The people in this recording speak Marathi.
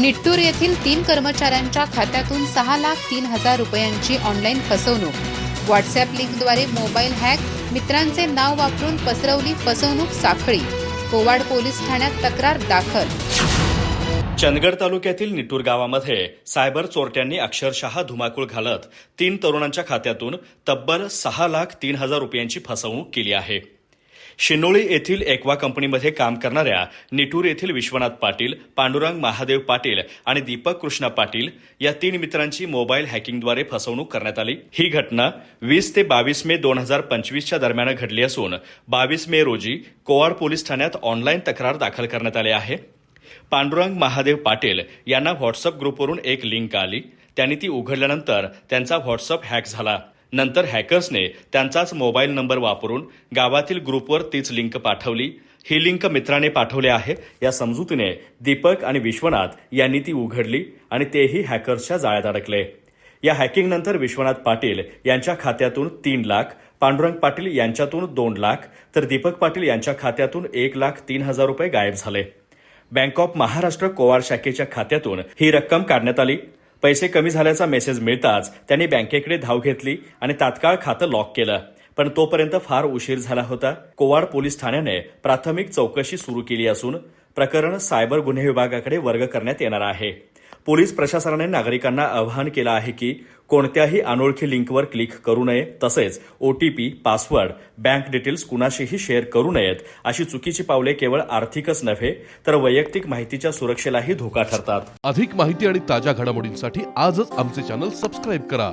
निट्टूर येथील तीन कर्मचाऱ्यांच्या खात्यातून सहा लाख तीन हजार रुपयांची ऑनलाईन फसवणूक. व्हॉट्सअप लिंकद्वारे मोबाईल हॅक मित्रांचे नाव वापरून पसरवली फसवणूक साखळी. कोवाड पोलीस ठाण्यात तक्रार दाखल. चंदगड तालुक्यातील निटूर गावामध्ये सायबर चोरट्यांनी अक्षरशः धुमाकूळ घालत तीन तरुणांच्या खात्यातून तब्बल सहा लाख तीन हजार रुपयांची फसवणूक केली आहे. शिनोळी येथील एक्वा कंपनीमध्ये काम करणाऱ्या निटूर येथील विश्वनाथ पाटील पांडुरंग महादेव पाटील आणि दीपक कृष्णा पाटील या तीन मित्रांची मोबाईल हॅकिंगद्वारे फसवणूक करण्यात आली. ही घटना वीस ते बावीस मे दोन हजार पंचवीसच्या दरम्यान घडली असून बावीस मे रोजी कोवाड पोलीस ठाण्यात ऑनलाईन तक्रार दाखल करण्यात आली आहे. पांडुरंग महादेव पाटील यांना व्हॉट्सअप ग्रुपवरून एक लिंक आली. त्यांनी ती उघडल्यानंतर त्यांचा व्हॉट्सअप हॅक झाला. नंतर हॅकर्सने त्यांचाच मोबाईल नंबर वापरून गावातील ग्रुपवर तीच लिंक पाठवली. ही लिंक मित्राने पाठवली आहे. या समजुतीने दीपक आणि विश्वनाथ यांनी ती उघडली आणि तेही हॅकर्सच्या जाळ्यात अडकले. या हॅकिंगनंतर विश्वनाथ पाटील यांच्या खात्यातून तीन लाख पांडुरंग पाटील यांच्यातून दोन लाख तर दीपक पाटील यांच्या खात्यातून एक लाख तीन हजार रुपये गायब झाले. बँक ऑफ महाराष्ट्र कोवार शाखेच्या खात्यातून ही रक्कम काढण्यात आली. पैसे कमी झाल्याचा मेसेज मिळताच त्यांनी बँकेकडे धाव घेतली आणि तात्काळ खातं लॉक केलं. पण तोपर्यंत फार उशीर झाला होता. कोवाड पोलीस ठाण्याने प्राथमिक चौकशी सुरू केली असून प्रकरण सायबर गुन्हे विभागाकडे वर्ग करण्यात येणार आहे. पोलीस प्रशासनाने नागरिकांना आवाहन केलं आहे की कोणत्याही अनोळखी लिंकवर क्लिक करू नये तसेच ओटीपी पासवर्ड बँक डिटेल्स कुणाशीही शेअर करू नयेत अशी चुकीची पावले केवळ आर्थिकच नव्हे तर वैयक्तिक माहितीच्या सुरक्षेलाही धोका ठरतात. अधिक माहिती आणि ताज्या घडामोडींसाठी आजच आमचे चॅनल सबस्क्राईब करा.